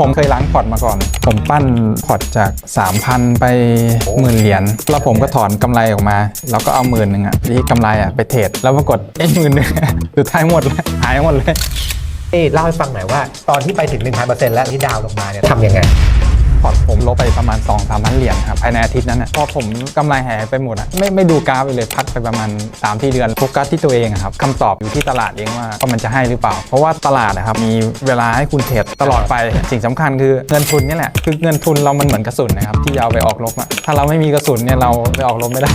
ผมเคยล้างพอร์ตมาก่อน ผมปั้นพอร์ตจาก 3,000 ไปหมื่นเหรียญ แล้วผมก็ถอนกำไรออกมา แล้วก็เอาหมื่นหนึ่งอะที่กำไรอะไปเทรด แล้วปรากฏไอ้หมื่นหนึ่งสุดท้ายหมดเลยหายหมดเลย เอ้เล่าให้ฟังหน่อยว่า ตอนที่ไปถึง1,000%แล้วที่ดาวลงมาเนี่ยทำยังไง พอร์ตผมลบไปประมาณ 2 3พันเหรียญครับภายในอาทิตย์นั้นนะพอผมกำไรหายไปหมดอะไม่ไม่ดูกราฟไปเลยพักไปประมาณ3ที่เดือนโฟกัสที่ตัวเองครับคำตอบอยู่ที่ตลาดเองว่าว่ามันจะให้หรือเปล่า เพราะว่าตลาดนะครับมีเวลาให้คุณเทรดตลอดไปสิ่งสำคัญคือเงินทุนนี่แหละคือเงินทุนเรามันเหมือนกระสุนนะครับที่จะเอาไปออกรบอะถ้าเราไม่มีกระสุนเนี่ยเราไปออกรบไม่ได้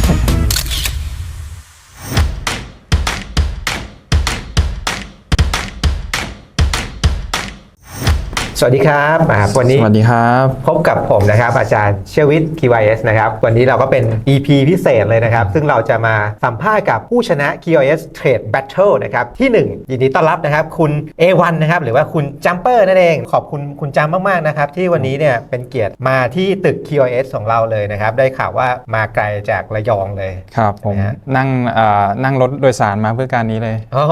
สวัสดีครับอ่าวันนี้สวัสดีครับ พบกับผมนะครับ อาจารย์เชยวิทย์ KYS นะครับ วันนี้เราก็เป็น EP พิเศษเลยนะครับ ซึ่งเราจะมาสัมภาษณ์กับผู้ชนะ KYS Trade Battle นะครับ ที่ 1 ยินดีต้อนรับนะครับ คุณ A1 นะครับ หรือว่าคุณ Jumper นั่นเอง ขอบคุณคุณจัมมากๆนะครับ ที่วันนี้เนี่ยเป็นเกียรติมาที่ตึก KYS ของเราเลยนะครับ ได้ข่าวว่ามาไกลจากระยองเลยครับผมนะฮะนั่งเอ่อนั่งรถโดยสารมาเพื่อการนี้เลยอ๋อ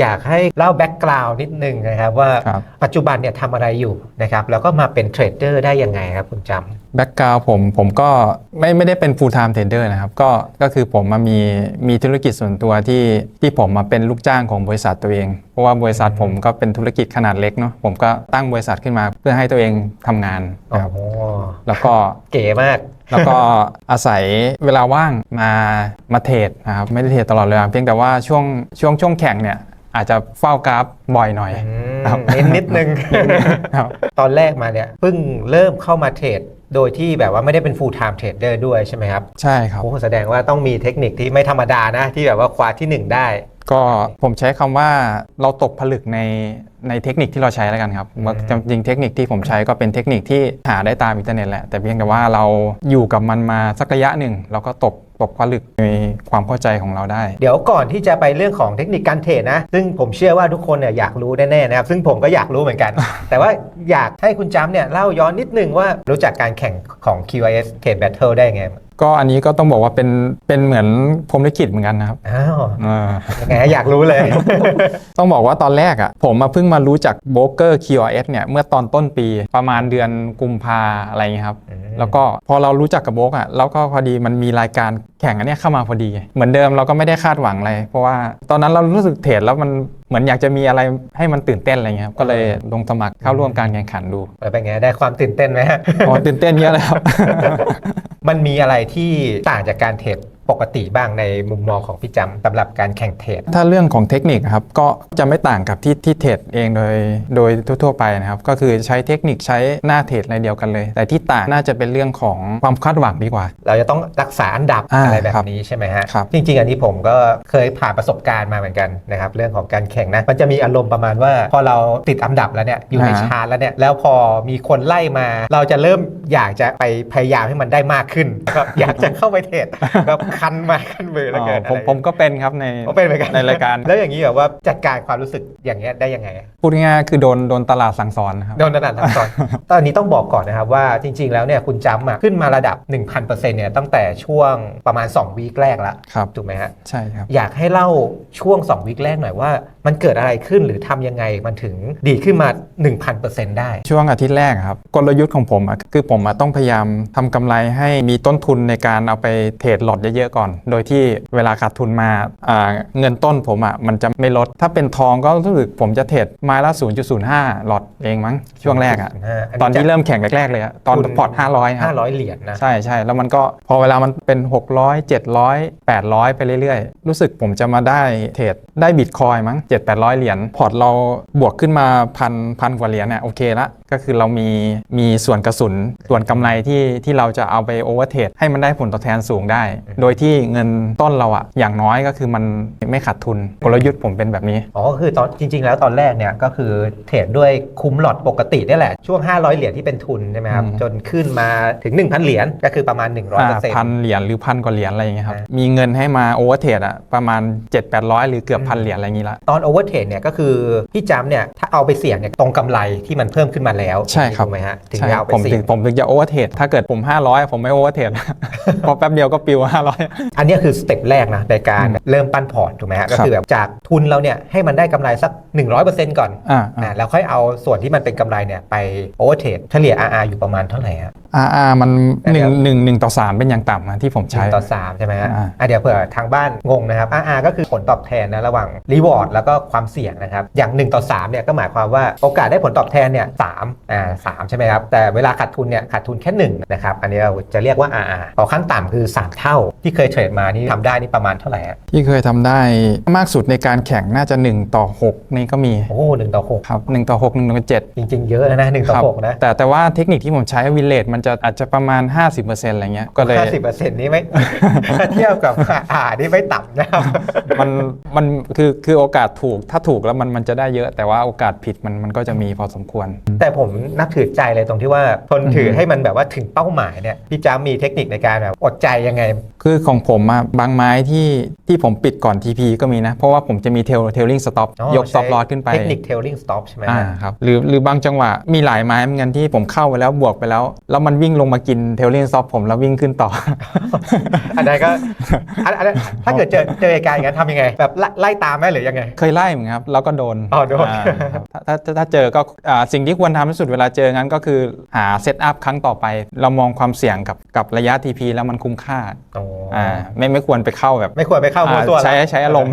อยากให้เล่าแบ็กกราวน์นิดนึงนะครับว่าครับปัจจุบันเนี่ยทำอะไรอยู่นะครับแล้วก็มาเป็นเทรดเดอร์ได้ยังไงครับคุณจำแบ็กกราวผมผมก็ไม่ไม่ได้เป็น full time trader นะครับก็ก็คือผมมามีมีธุรกิจส่วนตัวที่ที่ผมมาเป็นลูกจ้างของบริษัทตัวเอง เพราะว่าบริษัทผมก็เป็นธุรกิจขนาดเล็กเนาะผมก็ตั้งบริษัทขึ้นมาเพื่อให้ตัวเองทำงานนะครับโอ้แล้วก็เก๋มากแล้วก็อาศัยเวลาว่างมามาเทรดนะครับไม่ได้เทรดตลอดเวลาเพียงแต่ว่าช่วงช่วงช่วงแข่งเนี่ย อาจจะเฝ้ากราฟบ่อยหน่อยครับนิดนิดนึงครับตอนแรกมาเนี่ยเพิ่งเริ่มเข้ามาเทรดโดยที่แบบว่าไม่ได้เป็น full time trader ด้วยใช่ไหมครับ ใช่ครับโอ้แสดงว่าต้องมีเทคนิคที่ไม่ธรรมดานะ ที่แบบว่าคว้าที่ 1 ได้ ก็ผมใช้คำว่าเราตกผลึกในในเทคนิคที่เราใช้แล้วกันครับอืมว่าจริงๆเทคนิคที่ผมใช้ก็เป็นเทคนิคที่หาได้ตามอินเทอร์เน็ตแหละแต่เพียงแต่ว่าเราอยู่กับมันมาสักระยะหนึ่งเราก็ตก ตกผลึกในความเข้าใจของเราได้ เดี๋ยวก่อนที่จะไปเรื่องของเทคนิคการเทรดนะ ซึ่งผมเชื่อว่าทุกคนเนี่ยอยากรู้แน่ๆนะครับ ซึ่งผมก็อยากรู้เหมือนกัน แต่ว่าอยากให้คุณจำเนี่ยเล่าย้อนนิดนึงว่ารู้จักการแข่งของ QIS Trade Battle ได้ไง ก็อันนี้ก็ต้องบอกว่าเป็นเป็นเหมือนพรหมลิขิตเหมือนกันนะครับอ้าวเออยังไงฮะอยากรู้เลย ต้องบอกว่าตอนแรกอะผมมาเพิ่งมารู้จักโบรกเกอร์ QRS เนี่ยเมื่อตอนต้นปีประมาณเดือนกุมภาอะไรอย่างเงี้ยครับอืมแล้วก็พอเรารู้จักกับโบรกอะแล้วก็พอดีมันมีรายการแข่งอันเนี้ยเข้ามาพอดี เหมือนเดิมเราก็ไม่ได้คาดหวังอะไร เพราะว่าตอนนั้นเรารู้สึกเทรดแล้วมันเหมือนอยากจะมีอะไรให้มันตื่นเต้นอะไรเงี้ยครับก็เลยลงสมัครเข้าร่วมการแข่งขันดูแล้วเป็นไงได้ความตื่นเต้นไหมฮะ อ๋อตื่นเต้นเยอะเลยครับ มันมีอะไรที่ต่างจากการเทรด ปกติบ้างในมุมมองของพี่จำสำหรับการแข่งเทรดถ้าเรื่องของเทคนิคอะครับก็จะไม่ต่างกับที่ที่เทรดเองโดยโดยทั่วๆไปนะครับ ก็คือใช้เทคนิคใช้หน้าเทรดอะไรเดียวกันเลย แต่ที่ต่างน่าจะเป็นเรื่องของความคาดหวังดีกว่า เราจะต้องรักษาอันดับอ่าอะไรแบครับบนี้ใช่ไหมฮะครับจริง ๆ อันนี้ผมก็เคยผ่านประสบการณ์มาเหมือนกันนะครับเรื่องของการแข่งนะมันจะมีอารมณ์ประมาณว่า พอเราติดอันดับแล้วเนี่ยอยู่ในอ่าชาร์ตแล้วเนี่ยแล้วพอมีคนไล่มา เราจะเริ่มอยากจะไปพยายามให้มันได้มากขึ้นก็อยากจะเข้าไปเทรดแบบคันมาคันมือแล้วเกินผมอะไรผมก็เป็นครับในผมเป็นเหมือนกันในรายการ แล้วอย่างนี้แบบว่าจัดการความรู้สึกอย่างเงี้ยได้ยังไง พูดง่ายๆคือโดนโดนตลาดสั่งสอนนะครับโดนตลาดทั้งตอนตอนนี้ต้องบอกก่อนนะครับว่าจริง ๆ แล้วเนี่ยคุณจำอะขึ้นมาระดับ 1,000%เนี่ยตั้งแต่ช่วงประมาณ2วีคแรกแล้วครับถูกไหมฮะใช่ครับอยากให้เล่าช่วง2วีคแรกหน่อยว่า มันเกิดอะไรขึ้นหรือทำยังไงมันถึงดีขึ้นมา 1,000%ได้ ช่วงอาทิตย์แรกอะครับกลยุทธ์ของผมอะคือผมอะต้องพยายามทำกำไรให้มีต้นทุนในการเอาไปเทรดหลอดเยอะๆก่อน โดยที่เวลาขาดทุนมาอ่าเงินต้นผมอะมันจะไม่ลด ถ้าเป็นทองก็รู้สึกผมจะเทรดไม้ละ 0.05 หลอดเองมั้งช่วงแรกอะ0.05 ตอนที่เริ่มแข่งแรกๆเลยอะตอนทุนพอร์ต500ครับ 500 เหรียญนะ ใช่ใช่แล้วมันก็พอเวลามันเป็น 600 700 800 ไปเรื่อยๆ รู้สึกผมจะมาได้เทรดได้บิตคอยมั้ง7 800 เหรียญพอร์ตเราบวกขึ้นมาพันพันกว่าเหรียญเนี่ยโอเคละก็คือเรามีมีส่วนกระสุน ส่วนกำไรที่ที่เราจะเอาไปโอเวอร์เทรดให้มันได้ผลตอบแทนสูงได้ โดยที่เงินต้นเราอะอย่างน้อยก็คือมันไม่ขาดทุนกลยุทธ์ผมเป็นแบบนี้ อ๋อก็คือตอนจริง ๆ แล้วตอนแรกเนี่ยก็คือเทรดด้วยคุ้มหลอดปกตินี่แหละ ช่วง 500 เหรียญที่เป็นทุนใช่ไหมครับอืมจนขึ้นมาถึง 1,000 เหรียญก็คือประมาณ 100%พันเหรียญหรือพันกว่าเหรียญอะไรอย่างเงี้ยครับอ่ามีเงินให้มาโอเวอร์เทรดอะประมาณ 7 800 หรือเกือบพันเหรียญอะไรอย่างงี้ละตอนโอเวอร์เทรดเนี่ยก็คือพี่จำเนี่ยถ้าเอาไปเสี่ยงเนี่ยตรงกำไรที่มันเพิ่มขึ้นมาแล้วใช่ครับถูกไหมฮะถึงใช่จะเอาไปผมเสี่ถึยงงผมถึงจะโอเวอร์เทรดถ้าเกิดผม 500 ผมไม่โอเวอร์เทรด พอแป๊บเดียวก็ปิว 500 อันเนี้ยคือสเต็ปแรกนะในการเริ่มปั้นพอร์ตถูกไหมฮะก็คือแบบจากทุนเราเนี่ยให้มันได้กำไรสัก 100%ก่อนอ่าอ่าแล้วค่อยเอาส่วนที่มันเป็นกำไรเนี่ยไปโอเวอร์เทรดเฉลี่ย RR อยู่ประมาณเท่าไหร่ฮะอ่าอ่ามันแต่หเดี๋นึ่ยวงหนึ่งหนึ่งต่อสามเป็นอย่างต่ำนะที่ผมหใช้ นึ่งต่อ3ใช่ไหมฮะอ่า อะเดี๋ยวเผื่อทางบ้านงงนะครับ RR ก็คือผลตอบแทนนะระหว่างรีวอร์ดแล้วก็ความเสี่ยงนะครับ อย่าง 1 ต่อ3เนี่ยก็หมายความว่าโอกาสได้ผลตอบแทนเนี่ยสามอ่าสามใช่ไหมครับ แต่เวลาขาดทุนเนี่ยขาดทุนแค่1นะครับ อันนี้เราจะเรียกว่า RR พอขั้นต่ำคือ 3 เท่า ที่เคยเทรดมานี่ทำได้นี่ประมาณเท่าไหร่ฮะที่เคยทำได้มากสุดในการแข่งน่าจะ 1 ต่อ 6 นี่ก็มี โอ้หนึ่งต่อหกครับ1ต่อ6 1ต่อ7จริง ๆ เยอะนะหนึ่งต่อหกนะแต่แต่ว่าเทคนิคที่ผมใช้วินเลทมันจะอาจจะประมาณ 50%อะไรเงี้ยก็เลยห้าสิบเปอร์เซ็นต์นี้ไม่ถ้าเทียบกับอ่านี่ไม่ต่ำนะครับมันมันคือคือโอกาสถูกถ้าถูกแล้วมันมันจะได้เยอะ แต่ว่าโอกาสผิดมันมันก็จะมีพอสมควร แต่ผมนับถือใจเลยตรงที่ว่าทนถือออฮึให้มันแบบว่าถึงเป้าหมายเนี่ยพี่จ้ามีเทคนิคในการแบบอดใจยังไง คือของผมอะบางไม้ที่ที่ผมปิดก่อน TP ก็มีนะ เพราะว่าผมจะมีเทลเทลลิงสต็อปอ๋อยกสต็อปใช้ลอสขึ้นไป เทคนิค tailing stop ใช่ไหมอ่าฮะครับหรือหรือบางจังหวะมีหลายไม้เหมือนกันที่ผมเข้าไปแล้วบวกไปแล้ว แล้วมันวิ่งลงมากินเทลลิงสต็อปผมแล้ววิ่งขึ้นต่อ อันนั้นก็อันอันนั้นถ้าเกิดเจอเจอเหตุการณ์อย่างนั้นทำยังไง แบบไล่ไล่ตามไหมหรือยังไง เคยไล่เหมือนกันครับ แล้วก็โดนอ๋อโดนาครับถ้าถ้าถ้าเจอก็อ่าสิ่งที่ควรทำที่สุดเวลาเจองั้นก็คือหาเซตอัพครั้งต่อไป เรามองความเสี่ยงกับกับระยะ TP แล้วมันคุ้มค่าอ๋อออ่าไม่ไม่ควรไปเข้าแบบไม่ควรไปเข้ามัวอ่าตัวใช้แล้วใช้อารมณ์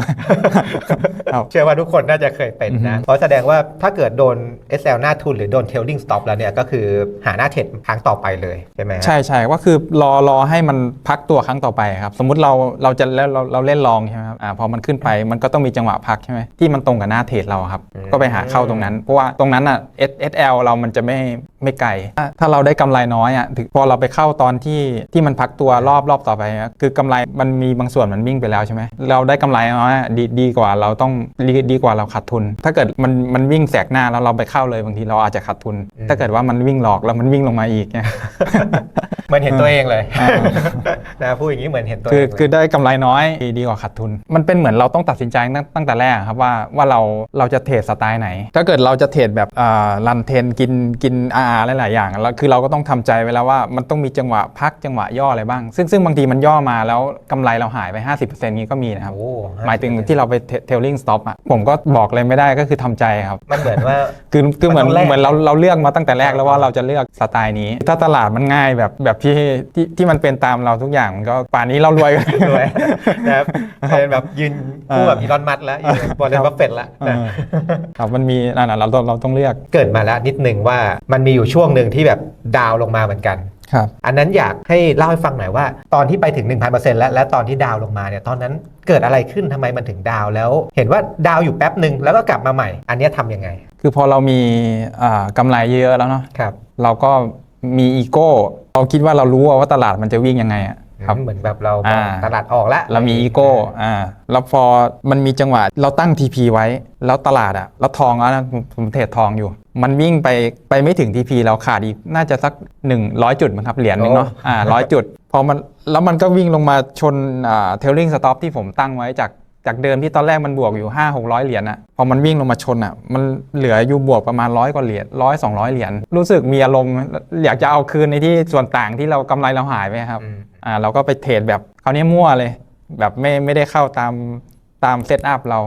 ครับเชื่อว่าทุกคนน่าจะเคยเป็นอือฮึนะ เพราะแสดงว่าถ้าเกิดโดน SL หน้าทุนหรือโดน tailing stop แล้วเนี่ยก็คือหาหน้าเทรดครั้งต่อไปเลยใช่ไหมฮะใช่ใช่ก็คือรอรอให้มันพักตัวครั้งต่อไปครับสมมุติเราเราจะเล่นเราเราเล่นลองใช่ไหมครับอ่าพอมันขึ้นไปมันก็ต้องมีจังหวะพักใช่ไหมที่มันตรงกับหน้าเทรดเราครับอืมก็ไปหาเข้าตรงนั้นเพราะว่าตรงนั้นอะ S SL เรามันจะไม่ไม่ไกล ถ้าถ้าเราได้กำไรน้อยอะถึงพอเราไปเข้าตอนที่ที่มันพักตัวรอบรอบต่อไปอะคือกำไรมันมีบางส่วนมันวิ่งไปแล้วใช่ไหมเราได้กำไรน้อยอะดีดีกว่าเราต้องดีดีกว่าเราขาดทุน ถ้าเกิดมันมันวิ่งแสกหน้าแล้วเราไปเข้าเลยบางทีเราอาจจะขาดทุน ถ้าเกิดว่ามันวิ่งหลอกแล้วมันวิ่งลงมาอีกเนี่ยเห มือนเห็นตัวเองเลยอ่านะพูดอย่างนี้เหมือนเห็นตัวคืเอองเลยคือได้กำไรน้อยดีดีกว่าขาดทุน มันเป็นเหมือนเราต้องตัดสินใจตั้งตั้งแต่แรกครับว่าว่าเราเราจะเทรดสไตล์ไหน ถ้าเกิดเราจะเทรดแบบอ่ารันเทนกินกินอาหลายๆอย่างแล้วคือเราก็ต้องทำใจไว้แล้วว่ามันต้องมีจังหวะพักจังหวะย่ออะไรบ้าง ซึ่งซึ่งบางทีมันย่อมาแล้วกำไรเราหายไป 50%นี้ก็มีนะครับโอ้หมายถึงที่เราไปเทลลิงสต็อปอะผมก็บอกเลยไม่ได้ก็คือทำใจครับมันเหมือนว่าคือคือเหมือนมันต้องแลกเหมือนเราเราเลือกมาตั้งแต่แรกแล้วว่าเราจะเลือกสไตล์นี้ ถ้าตลาดมันง่ายแบบแบบที่ที่ที่มันเป็นตามเราทุกอย่างมันก็ป่านนี้เรารวยกัน รวยนะครับเป็นแบบยืนคู่กับอีลอนมัสก์แล้วยืนบอลเลนบัฟเฟตแล้วเอนะอครับมันมีนั่นน่ะเราต้องเราต้องเลือกเกิดมาแล้วนิดนึงว่ามันมีอยู่ช่วงหนึ่งที่แบบดาวน์ลงมาเหมือนกันครับอันนั้นอยากให้เล่าให้ฟังหน่อยว่า ตอนที่ไปถึง 1,000%แล้วและตอนที่ดาวน์ลงมาเนี่ยตอนนั้นเกิดอะไรขึ้นทำไมมันถึงดาวน์แล้ว เห็นว่าดาวน์อยู่แป๊บหนึ่งแล้วก็กลับมาใหม่ อันเนี้ยทำยังไง คือพอเรามีอ่ากำไรเยอะแล้วเนาะครับเราก็ มีอีโก้เราคิดว่าเรารู้ว่าตลาดมันจะวิ่งยังไงอะครับเหมือนแบบเรามองอ่าตลาดออกแล้วเรามีอีโก้อ่าแล้วพอมันมีจังหวะเราตั้ง TP ไว้ แล้วตลาดอะแล้วทองแล้วนะผมผมเทรดทองอยู่ มันวิ่งไปไปไม่ถึง TP เราขาดอีกน่าจะสัก 100 จุดมั้งครับเหรียญหนึงเนาะอ่าร้อยจุดพอมันแล้วมันก็วิ่งลงมาชนอ่าเทลลิงสต็อปที่ผมตั้งไว้จาก จากเดิมที่ตอนแรกมันบวกอยู่ 5 600 เหรียญอะพอมันวิ่งลงมาชนอะมันเหลืออยู่บวกประมาณร้อยกว่าเหรียญร้อยสองร้อยเหรียญรู้สึกมีอารมณ์อยากจะเอาคืนในที่ส่วนต่างที่เรากำไรเราหายไปครับอืมอ่าเราก็ไปเทรดแบบคราวนี้มั่วเลย แบบไม่ไม่ได้เข้าตามตามเซตอัพเรา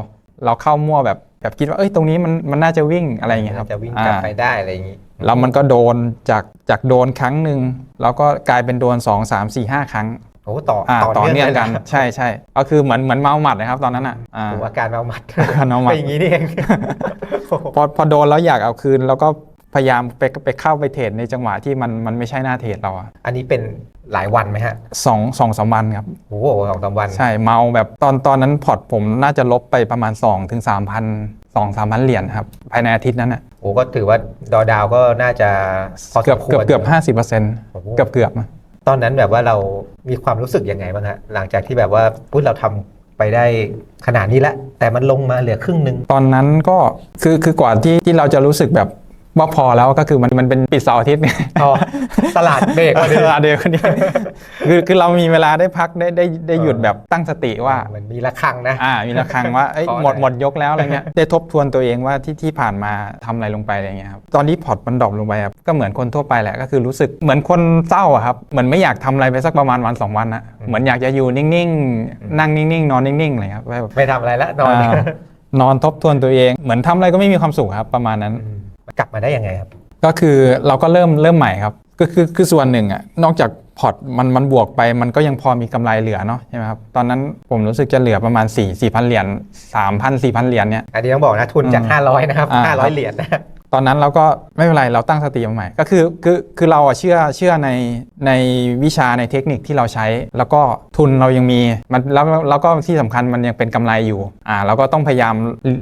เราเข้ามั่วแบบแบบคิดว่าเอ้ยตรงนี้มันมันน่าจะวิ่งอะไรอย่างเงี้ยครับจะวิ่งกลับอ่าไปได้อะไรอย่างนี้แล้วมันก็โดนจากจากโดนครั้งหนึ่งแล้วก็กลายเป็นโดน 2 3 4 5 ครั้ง โอ้ต่ออ่าต่อต่อเนื่เนื่อองงกักันนใช่ใช่ก็คือเหมือนเหมือนเมาหมัดนะครับตอนนั้นอะอ่าโอ้อาการเมาหมัดอาการเมาหมัดเป็นอย่างนี้นี่เองพอพอโดนแล้วอยากเอาคืน แล้วก็พยายามไปไปเข้าไปเทรดในจังหวะที่มันมันไม่ใช่หน้าเทรดเราอะอันนี้เป็นหลายวันไหมฮะสองสองสามวันครับโอ้โหสองสามวัน ใช่เมาแบบตอนตอนนั้นพอร์ตผมน่าจะลบไปประมาณ2ถึง3 0 0 0 2 3พันเหรียญครับภายในอาทิตย์นั้นอะโอ้ก็ถือว่าดอดาวก็น่าจะพอสเกือบมควเกือบรเกือบห้าสิบเปอร์เซ็นต์โอ้โหเกือบเกือบอะ ตอนนั้นแบบว่าเรามีความรู้สึกยังไงบ้างฮะหลังจากที่แบบว่าพุทเราทำไปได้ขนาดนี้แล้วแต่มันลงมาเหลือครึ่งหนึ่งตอนนั้นก็คือคือกว่าที่ที่เราจะรู้สึกแบบ ว่าพอแล้วก็คือมันมันเป็นปิดเสาร์อาทิตย์ไงอ๋อตลาดเบรกเอมาเลยอเดียวคนนี้คือคือเรามีเวลาได้พักได้ได้ได้หยุดแบบตั้งสติว่าเหมือนมีระฆังนะอ่ามีระฆังว่าเอ้ยขอหมดหน่อยหมดยกแล้วอะไรเงี้ยได้ทบทวนตัวเองว่าที่ที่ผ่านมาทำอะไรลงไปอะไรเงี้ยครับตอนนี้พอร์ตมันดรอปลงไปครับก็เหมือนคนทั่วไปแหละก็คือรู้สึกเหมือนคนเศร้าอะครับเหมือนไม่อยากทำอะไรไปสักประมาณวันสองวันนะเหมือนอยากจะอยู่นิ่งๆ นั่งนิ่งๆ นอนนิ่งๆอะไรครับแบบไม่ทำอะไรแล้วนอนอ่านอนทบทวนตัวเอง เหมือนทำอะไรก็ไม่มีความสุขครับประมาณนั้นอืม กลับมาได้ยังไงครับ ก็คือเราก็เริ่มเริ่มใหม่ครับก็คือคือส่วนหนึ่งอะนอกจากพอร์ตมันมันบวกไปมันก็ยังพอมีกำไรเหลือเนาะใช่ไหมครับตอนนั้นผมรู้สึกจะเหลือประมาณ4 4 0 0 0เหรียญ3,000 4,000เหรียญเนี่ยอันนี้ต้องบอกนะทุนจากอืม500 นะครับอ่าครับ 500 เหรียญนะ ตอนนั้นเราก็ไม่เป็นไรเราตั้งสติมาใหม่ก็คือคือคือเราอะเชื่อเชื่อในในวิชาในเทคนิคที่เราใช้ แล้วก็ทุนเรายังมีมันแล้วแล้วก็ที่สำคัญมันยังเป็นกำไรอยู่อ่าเราก็ต้องพยายาม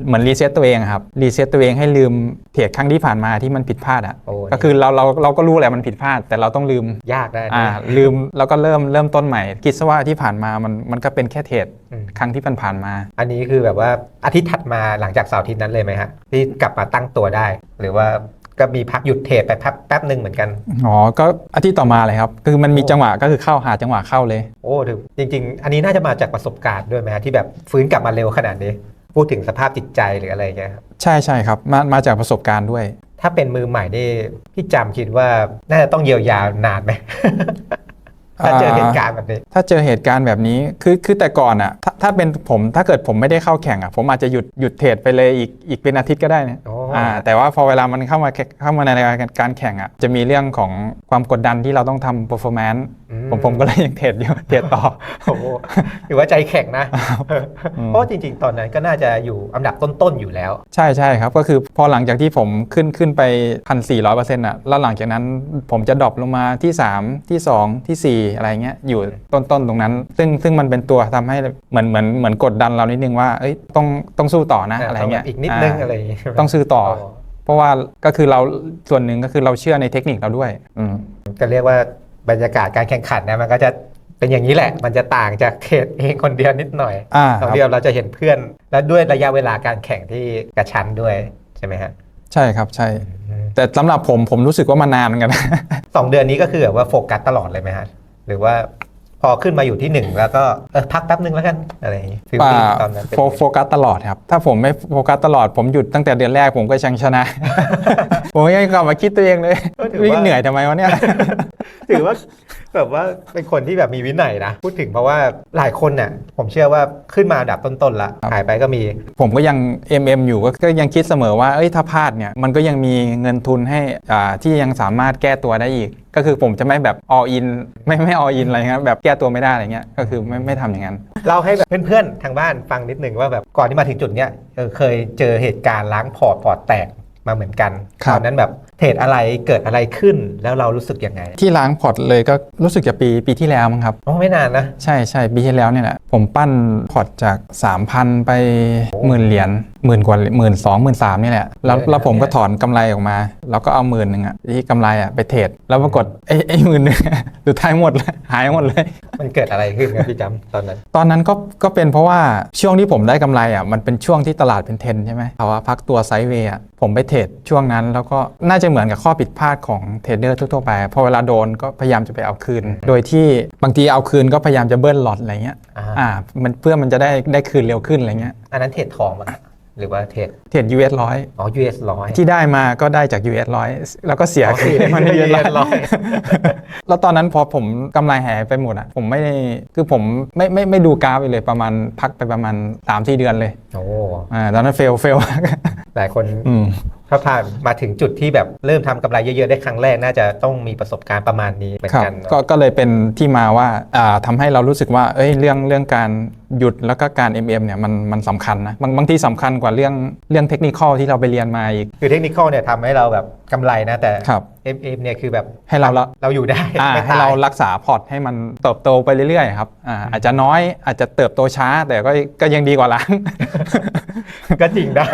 เหมือนรีเซ็ตตัวเองอะครับรีเซ็ตตัวเองให้ลืมเทรดครั้งที่ผ่านมาที่มันผิดพลาดอะโอ้ก็คือเราเราเราก็รู้แหละมันผิดพลาด แต่เราต้องลืมยากนะอ่าลืมแล้วก็เริ่มเริ่มต้นใหม่ คิดซะว่าที่ผ่านมามันมันก็เป็นแค่เทรดอืม ครั้งที่ผ่านผ่านๆมา อันนี้คือแบบว่าอาทิตย์ถัดมาหลังจากเสาร์อาทิตย์นั้นเลยไหมฮะที่กลับมาตั้งตัวได้ หรือว่าก็มีพักหยุดเทรดไปแป๊บแป๊บหนึ่งเหมือนกัน อ๋อ ก็อาทิตย์ต่อมาเลยครับ คือมันมีจังหวะก็คือเข้าหาจังหวะเข้าเลย โอ้ถือจริง ๆ อันนี้น่าจะมาจากประสบการณ์ด้วยไหมฮะที่แบบฟื้นกลับมาเร็วขนาดนี้ พูดถึงสภาพจิตใจหรืออะไรอย่างเงี้ยครับใช่ใช่ครับ มามาจากประสบการณ์ด้วย ถ้าเป็นมือใหม่นี่พี่จำคิดว่าน่าจะต้องเยียวยานานไหม ถ้าเจอเหตุการณ์แบบนี้ ถ้าเจอเหตุการณ์แบบนี้คือคือแต่ก่อนอะถ้าถ้าเป็นผมถ้าเกิดผมไม่ได้เข้าแข่งอะผมอาจจะหยุดหยุดเทรดไปเลยอีกอีกเป็นอาทิตย์ก็ได้นะโอ้ อ่าแต่ว่าพอเวลามันเข้ามาแข่งเข้ามาในการการแข่งอะจะมีเรื่องของความกดดันที่เราต้องทำ performance อืมผมผมก็เลยยังเทรดอยู่เทรดต่อโอ้โหถือว่าใจแข็งนะ เพราะจริง ๆ ตอนนั้นก็น่าจะอยู่อันดับต้น ๆ อยู่แล้ว ใช่ใช่ครับ ก็คือพอหลังจากที่ผมขึ้นขึ้นไปพันสี่ร้อยเปอร์เซ็นต์อะแล้วหลังจากนั้นผมจะดรอปลงมาที่ 3 ที่ 2 ทีสี่4 อะไรเงี้ยอยู่ต้น ๆ ตรงนั้น ซึ่งซึ่งมันเป็นตัวทำให้เหมือนเหมือนเหมือนกดดันเรานิดนึงว่าเอ้ยต้องต้องสู้ต่อนะอะไรเงี้ยต้อีกนิดนึงอะไรอย่างเงี้ยต้องสู้ต่อเพราะว่าก็คือเราส่วนหนึ่งก็คือเราเชื่อในเทคนิคเราด้วย อืมก็เรียกว่าบรรยากาศการแข่งขันนะมันก็จะเป็นอย่างนี้แหละ มันจะต่างจากเขตเองคนเดียวนิดหน่อยอ่าตอนครับเดียวเราจะเห็นเพื่อน และด้วยระยะเวลาการแข่งที่กระชั้นด้วยใช่ไหมฮะใช่ครับใช่ แต่สำหรับผมผมรู้สึกว่ามันนานเหมือนกันสองเดือนนี้ก็คือแบบว่าโฟกัสตลอดเลยไหมฮะหรือว่า พอขึ้นมาอยู่ที่หนึ่งแล้วก็เออพักแป๊บนึงแล้วกันอะไรอย่างงี้ฟีลป่าลิ่งตอนนั้นเป็นโฟโฟกัสตลอดครับ ถ้าผมไม่โฟกัสตลอดผมหยุดตั้งแต่เดือนแรกผมก็ชังชนะ ผมยังกลับมาคิดตัวเองเลยวิ่งเหนื่อยทำไมวะเนี่ย ถือว่าแบบว่าเป็นคนที่แบบมีวินัยนะ พูดถึงเพราะว่าหลายคนน่ะผมเชื่อว่าขึ้นมาอันดับต้นๆละหายไปก็มี ผมก็ยัง MM อยู่ก็ก็ยังคิดเสมอว่าเอ้ยถ้าพลาดเนี่ยมันก็ยังมีเงินทุนให้อ่าที่ยังสามารถแก้ตัวได้อีก ก็คือผมจะไม่แบบ all in ไม่ไม่ all in อะไรเงี้ยแบบแก้ตัวไม่ได้อะไรเงี้ยก็คือไม่ไม่ทำอย่างนั้น เราให้แบบเพื่อนๆ ทางบ้านฟังนิดนึงว่าแบบก่อนที่มาถึงจุดเนี้ยเออเคยเจอเหตุการณ์ล้างพอร์ตพอร์ตแตกมาเหมือนกันครับ ตอนนั้นแบบเทรดอะไรเกิดอะไรขึ้นแล้วเรารู้สึกยังไงที่ล้างพอร์ตเลยก็รู้สึกจะปีปีที่แล้วมั้งครับอ๋อไม่นานนะ ใช่ใช่ปีที่แล้วเนี่ยแหละผมปั้นพอร์ตจาก 3,000 ไปหมื่นเหรียญหมื่นกว่าหมื่นสองหมื่นสามนี่แหละแล้วเยอะนะแล้วผมก็ถอนกำไรออกมา แล้วก็เอาหมื่นหนึ่งอะที่กำไรอะไปเทรดแล้วปรากฏไอ้ไอ้หมื่นหนึ่งอะสุดท้ายหมดเลยหายหมดเลย มันเกิดอะไรขึ้นครับพี่จำตอนนั้น ตอนนั้นก็ก็เป็นเพราะว่าช่วงที่ผมได้กำไรอะมันเป็นช่วงที่ตลาดเป็นเทรนด์ใช่ไหมภาวะพักตัวไซด์เวย์อะผมไปเทรดช่วงนั้นแล้วก็น่าจะเหมือนกับข้อผิดพลาดของเทรดเดอร์ทั่วๆไปพอเวลาโดนก็พยายามจะไปเอาคืน โดยที่บางทีเอาคืนก็พยายามจะเบิ้ลหลอตอะไรเงี้ยอ่า อ่ามันเพื่อมันจะได้ได้คืนเร็วขึ้นอะไรเงี้ยอันนั้นเทรดทองมั้งหรือว่าเทรดเทรด US ร้อยอ๋อ US ร้อยที่ได้มาก็ได้จาก US ร้อยแล้วก็เสียอ๋อคืนมัน US US ร้อย100แล้วตอนนั้นพอผมกำไรหายไปหมดอะผมไม่ได้คือผมไม่ไม่ไม่ดูกราฟไปเลยประมาณพักไปประมาณ3-4เดือนเลยโอ้อ่าตอนนั้นเฟลเฟลหลายคนอืมถ้าผ่านมาถึงจุดที่แบบเริ่มทำกำไรเยอะๆ ได้ครั้งแรกน่าจะต้องมีประสบการณ์ประมาณนี้เหมือนกันเนอะ ก็ก็เลยเป็นที่มาว่าอ่าทำให้เรารู้สึกว่าเอ้ยเรื่องเรื่องการ หยุดแล้วก็การ MM เนี่ยมันมันสำคัญนะบางบางทีสำคัญกว่าเรื่องเรื่องเทคนิคอลที่เราไปเรียนมาอีก คือเทคนิคเนี่ยทำให้เราแบบกำไรนะแต่ ครับ MM เนี่ยคือแบบให้เราละเราอยู่ได้อ่าไม่ให้ตายเรารักษาพอร์ตให้มันเติบโตไปเรื่อยๆครับอ่าอาจจะน้อยอาจจะเติบโตช้าแต่ก็ก็ยังดีกว่าล้าง ก็จริงนะ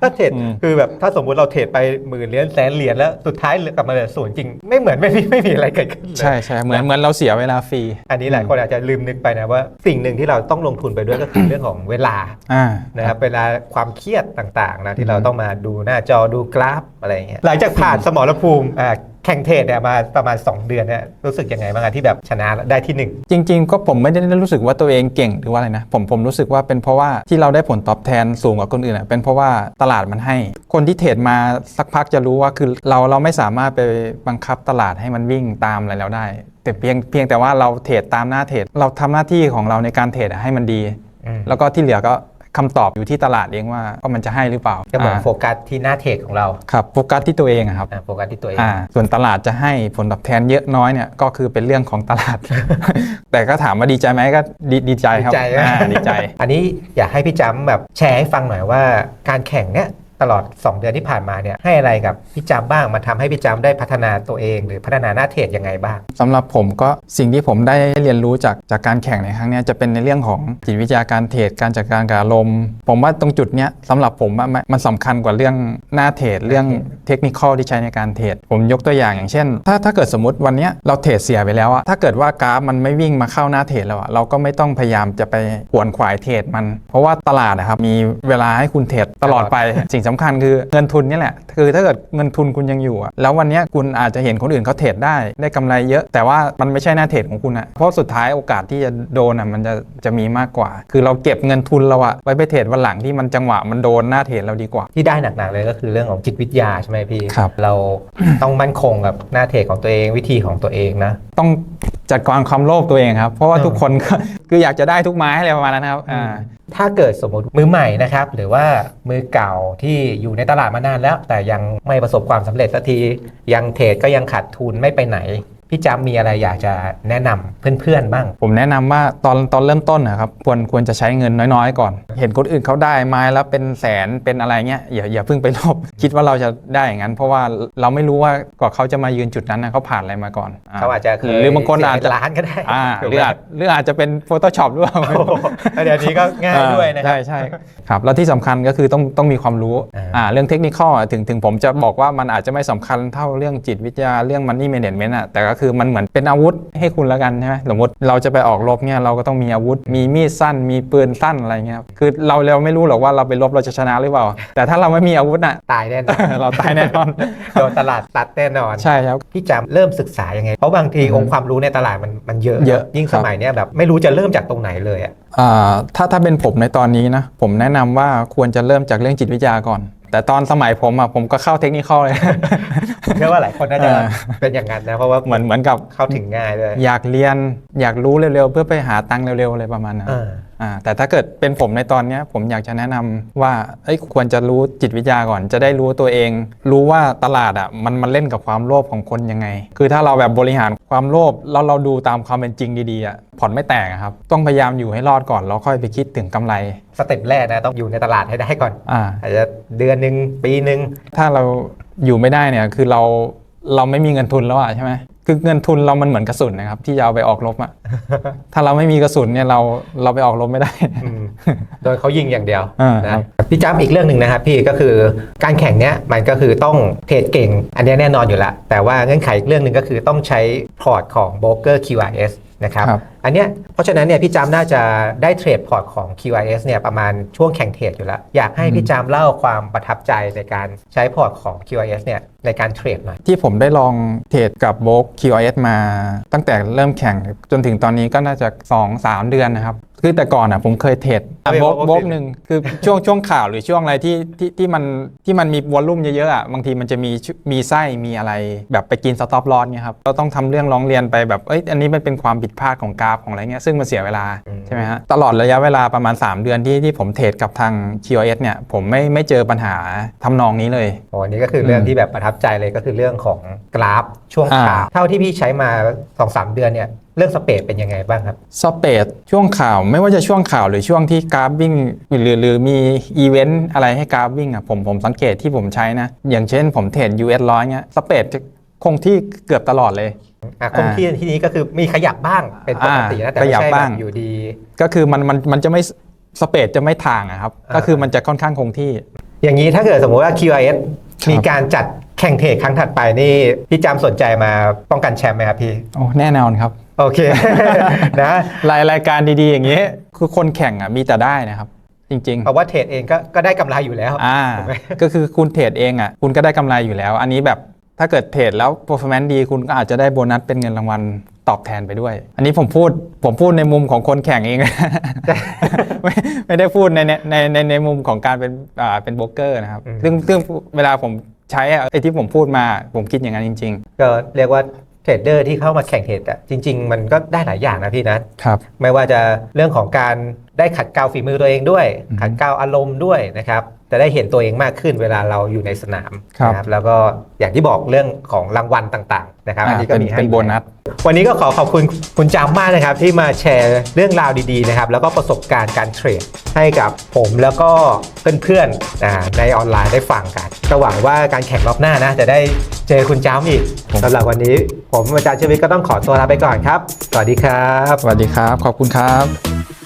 ถ้าเทรดอืม คือแบบถ้าสมมุติเราเทรดไปหมื่นเหรียญแสนเหรียญแล้วสุดท้ายเหลือกลับมาเหลือศูนย์จริง ไม่เหมือนไม่มีไม่มีอะไรเกิดขึ้นเลย ใช่ใช่เหมือนเหมือนเราเสียเวลาฟรี อันนี้หลายคนอาจจะลืมนึกไปนะว่าสิ่งหนึ่งที่เราต้องลงทุนไปด้วยก็คือเรื่องของเวลาอ่านะครับเวลาความเครียดต่างๆนะที่เราต้องมาดูหน้าจอดูกราฟอะไรอย่างเงี้ยหลังจากผ่านสมรภูมิอ่าแข่งเทรดเนี่ยมาประมาณ 2 เดือนเนี่ยรู้สึกยังไงบ้างอะที่แบบชนะได้ที่หนึ่งจริง ๆ ก็ผมไม่ได้รู้สึกว่าตัวเองเก่งหรือว่าอะไรนะผมผมรู้สึกว่าเป็นเพราะว่าที่เราได้ผลตอบแทนสูงกว่าคนอื่นอะเป็นเพราะว่าตลาดมันให้ คนที่เทรดมาสักพักจะรู้ว่าคือเราเราไม่สามารถไปบังคับตลาดให้มันวิ่งตามอะไรแล้วได้ แต่เพียงเพียงแต่ว่าเราเทรดตามหน้าเทรดเราทำหน้าที่ของเราในการเทรดอะให้มันดีอืมแล้วก็ที่เหลือก็คำตอบอยู่ที่ตลาดเองว่าก็มันจะให้หรือเปล่าก็เหมือนอ่าโฟกัสที่หน้าเทรดของเราครับโฟกัสที่ตัวเองอะครับอ่าโฟกัสที่ตัวเองอ่าส่วนตลาดจะให้ผลตอบแทนเยอะน้อยเนี่ยก็คือเป็นเรื่องของตลาด แต่ก็ถามว่าดีใจไหมก็ดีดีใจครับดีใจนะอ่าดีใจ อันนี้อยากให้พี่จำแบบแชร์ให้ฟังหน่อยว่าการแข่งเนี่ย ตลอด 2 เดือนที่ผ่านมาเนี่ยให้อะไรกับพี่จำบ้างมาทำให้พี่จำได้พัฒนาตัวเอง หรือพัฒนาหน้าเทรดยังไงบ้างสำหรับผมก็สิ่งที่ผมได้เรียนรู้จากจากการแข่งในครั้งเนี้ยจะเป็นในเรื่องของจิตวิทยาการเทรดการจัดการกับอารมณ์ผมว่าตรงจุดเนี้ยสำหรับผมอะมันมันสำคัญกว่าเรื่องหน้าเทรดเรื่องเทคนิคที่ใช้ในการเทรดผมยกตัวอย่างอย่างเช่น ถ้าถ้าเกิดสมมติวันเนี้ยเราเทรดเสียไปแล้วอะถ้าเกิดว่ากราฟมันไม่วิ่งมาเข้าหน้าเทรดแล้วอะเราก็ไม่ต้องพยายามจะไปขวนขวายเทรดมัน เพราะว่าตลาดนะครับมีเวลาให้คุณเทรดตลอดไปสิ่งสำคัญคือเงินทุนนี่แหละ คือถ้าเกิดเงินทุนคุณยังอยู่อะแล้ววันเนี้ยคุณอาจจะเห็นคนอื่นเขาเทรดได้ได้กำไรเยอะ แต่ว่ามันไม่ใช่หน้าเทรดของคุณอะเพราะสุดท้ายโอกาสที่จะโดนอะมันจะจะมีมากกว่า คือเราเก็บเงินทุนเราอะไว้ไปเทรดวันหลังที่มันจังหวะมันโดนหน้าเทรดเราดีกว่า ที่ได้หนักๆเลยก็คือเรื่องของจิตวิทยาใช่ไหมพี่ครับเราต้องมั่นคงกับหน้าเทรดของตัวเองวิธีของตัวเองนะ ต้อง จัดการความโลภตัวเองครับ เพราะว่าเออทุกคนก็คืออยากจะได้ทุกไม้อะไรประมาณนั้นนะครับอ่า ถ้าเกิดสมมติมือใหม่นะครับ หรือว่ามือเก่าที่อยู่ในตลาดมานานแล้ว แต่ยังไม่ประสบความสำเร็จสักทียังเทรดก็ยังขาดทุนไม่ไปไหน พี่จำมีอะไรอยากจะแนะนำเพื่อนๆบ้าง ผมแนะนำว่าตอนตอนเริ่มต้นนะครับควรควรจะใช้เงินน้อยๆ ก่อน เห็นคนอื่นเขาได้ไม้แล้วเป็นแสนเป็นอะไรเงี้ยอย่าอย่าเพิ่งไปโลภ คิดว่าเราจะได้อย่างนั้น เพราะว่าเราไม่รู้ว่ากว่าเขาจะมายืนจุดนั้นนะเขาผ่านอะไรมาก่อนเขาอาจจะเคยหรือบางคนอาจเสียจะเป็นล้านก็ได้อ่าถูกหไหรืมออาจหรืออาจจะเป็น Photoshop หรือเปล่าโอ้โหเดี๋ยวนี้ก็ง่ายด้วยนะครัใช่ใช่ครับแล้วที่สำคัญก็คือต้องต้องมีความรู้อ่าอ่าเรื่องเทคนิคถึงถึงผมจะบอกว่ามันอาจจะไม่สำคัญเท่าเรื่องจิตวิทยาเรื่อง money management อะแต่ก็คือมันเหมือนเป็นอาวุธให้คุณแล้วกันใช่ไหมสมมติเราจะไปออกรบเนี่ยเราก็ต้องมีอาวุธ มีมีดสั้น มีปืนสั้นอะไรเงี้ยครับคือเราเราไม่รู้หรอกว่าเราไปรบเราจะชนะหรือเปล่า แต่ถ้าเราไม่มีอาวุธน่ะ ตายแน่นอน เราตายแน่นอน โดนตลาดตัดแน่นอน ใช่ครับ พี่จำเริ่มศึกษายังไง เพราะบางทีอืมองค์ความรู้ในตลาดมันมันเยอะ เยอะยิ่งครัสบมัยเนี้ยแบบไม่รู้จะเริ่มจากตรงไหนเลยอะ อ่าถ้าถ้าเป็นผมในตอนนี้นะ ผมแนะนำว่าควรจะเริ่มจากเรื่องจิตวิทยาก่อนแต่ตอนสมัยผมอะผมก็เข้าเทคนิคเลย เชื่อว่าหลายคนน่าจะอ่าเป็นอย่างนั้นนะเพราะว่าเหมือนเหมือนกับเข้าถึงง่ายด้วยอยากเรียนอยากรู้เร็วๆเพื่อไปหาตังค์เร็วๆอะไรประมาณนั้นเอออ่าแต่ถ้าเกิดเป็นผมในตอนเนี้ยผมอยากจะแนะนำว่าเอ้ยควรจะรู้จิตวิทยาก่อน จะได้รู้ตัวเอง รู้ว่าตลาดอะมันมันเล่นกับความโลภของคนยังไง คือถ้าเราแบบบริหารความโลภแล้วเราดูตามความเป็นจริงดีๆอะผ่อนไม่แตกอะครับ ต้องพยายามอยู่ให้รอดก่อนแล้วค่อยไปคิดถึงกำไร สเต็ปแรกนะต้องอยู่ในตลาดให้ได้ก่อนอ่าอาจจะเดือนหนึ่งปีหนึ่งถ้าเราอยู่ไม่ได้เนี่ยคือเราเราไม่มีเงินทุนแล้วอะใช่ไหม คือเงินทุนเรามันเหมือนกระสุนนะครับ ที่จะเอาไปออกรบอะถ้าเราไม่มีกระสุนเนี่ยเราเราไปออกรบไม่ได้อืมโดนเขายิงอย่างเดียวอ่านะครับพี่จ้ำอีกเรื่องหนึ่งนะครับพี่ก็คือการแข่งเนี้ยมันก็คือต้องเทรดเก่ง อันเนี้ยแน่นอนอยู่แล้วแต่ว่าเงื่อนไขอีกเรื่องหนึ่งก็คือต้องใช้พอร์ตของโบรกเกอร์ QRS นะครับครับ อันเนี้ยเพราะฉะนั้นเนี่ยพี่จามน่าจะได้เทรดพอร์ตของ QRS เนี่ยประมาณช่วงแข่งเทรดอยู่แล้ว อยากให้พี่จามเล่าความประทับใจในการใช้พอร์ตของ QRS เนี่ยในการเทรดหน่อย ที่ผมได้ลองเทรดกับโบก QRS มา ตั้งแต่เริ่มแข่งจนถึงตอนนี้ก็น่าจะ 2-3 เดือนนะครับคือแต่ก่อนอะผมเคยเทรดเอาไปโบกโบ๊ะโบกหนึ่งคือช่วงช่วงข่าวหรือช่วงอะไรที่ที่ที่มันที่มันมีวอลลุ่มเยอะๆอะบางทีมันจะมีชุมีไส้มีอะไรแบบไปกินสต็อปลอสเนี่ยครับเราต้องทำเรื่องร้องเรียนไปแบบเอ้ยอันนี้มันเป็นความผิดพลาดของกราฟของอะไรเงี้ยซึ่งมันเสียเวลาอืมใช่ไหมฮะตลอดระยะเวลาประมาณ 3 เดือนที่ที่ผมเทรดกับทาง QRS เนี่ยผมไม่ไม่เจอปัญหาทำนองนี้เลยโอ้อันนี้ก็คือเรื่องอืมที่แบบประทับใจเลยก็คือเรื่องของกราฟช่วงอ่าข่าวเท่าที่พี่ใช้มา 2-3 เดือนเนี่ยเรื่องสเปดเป็นยังไงบ้างครับสเปดช่วงข่าวไม่ว่าจะช่วงข่าวหรือช่วงที่กราฟวิ่งหรือหรือมีอีเวนต์อะไรให้กราฟวิ่งอะผมผมสังเกตที่ผมใช้นะ อย่างเช่นผมเทรด US ร้อยเงี้ยสเปดจะคงที่เกือบตลอดเลย อะคงที่ที่นี้ก็คือมีขยับบ้างเป็นปกตินะแต่ไม่ขยับใช่แบบ้างบอยู่ดี ก็คือมันมันมันจะไม่สเปดจะไม่ทางอะครับอ่าก็คือมันจะค่อนข้างคงที่ อย่างนี้ถ้าเกิดสมมติว่า QRS ครับมีการจัดแข่งเทรดครั้งถัดไปนี่ พี่จามสนใจมาป้องกันแชมป์ไหมครับพี่โอ้แน่นอนครับ โอเคนะรายรายการดีๆ อย่างนี้ คือคนแข่งอะมีแต่ได้นะครับ จริงเพราะว่าเทรดเองก็ก็ได้กำไรอยู่แล้วๆอ่าถูกไหมก็คือคุณเทรดเองอะคุณก็ได้กำไรอยู่แล้ว อันนี้แบบ ถ้าเกิดเทรดแล้ว performance ดีคุณก็อาจจะได้โบนัสเป็นเงินรางวัลตอบแทนไปด้วย อันนี้ผมพูดผมพูดในมุมของคนแข่งเอง ไม่ไม่ได้พูดในในในในในมุมของการเป็นอ่าเป็นโบรกเกอร์นะครับอืมซึ่งซึ่งเวลาผมใช้อะไอ้ที่ผมพูดมาผมคิดอย่างนั้นจริงก็เรียกว่าเทรดเดอร์ที่เข้ามาแข่งเทรดอะจริง ๆ มันก็ได้หลายอย่างนะพี่นะๆครับ ไม่ว่าจะเรื่องของการได้ขัดเกลาฝีมือตัวเองด้วยอืมขัดเกลาอารมณ์ด้วยนะครับ จะได้เห็นตัวเองมากขึ้นเวลาเราอยู่ในสนามครับนะแล้วก็อย่างที่บอกเรื่องของรางวัลต่างๆนะครับอันนี้ก็เป็นมีให้เป็นโบนัสวันนี้ก็ขอขอบคุณคุณจำมากนะครับที่มาแชร์เรื่องราวดีๆนะครับแล้วก็ประสบการณ์การเทรดให้กับผมแล้วก็เพื่อนๆอ่าในออนไลน์ได้ฟังกันก็หวังว่าการแข่งรอบหน้านะจะได้เจอคุณจำอีกผมสำหรับวันนี้ ผมอาจารย์ชวิตก็ต้องขอตัวลาไปก่อนครับ สวัสดีครับ สวัสดีครับ ขอบคุณครับ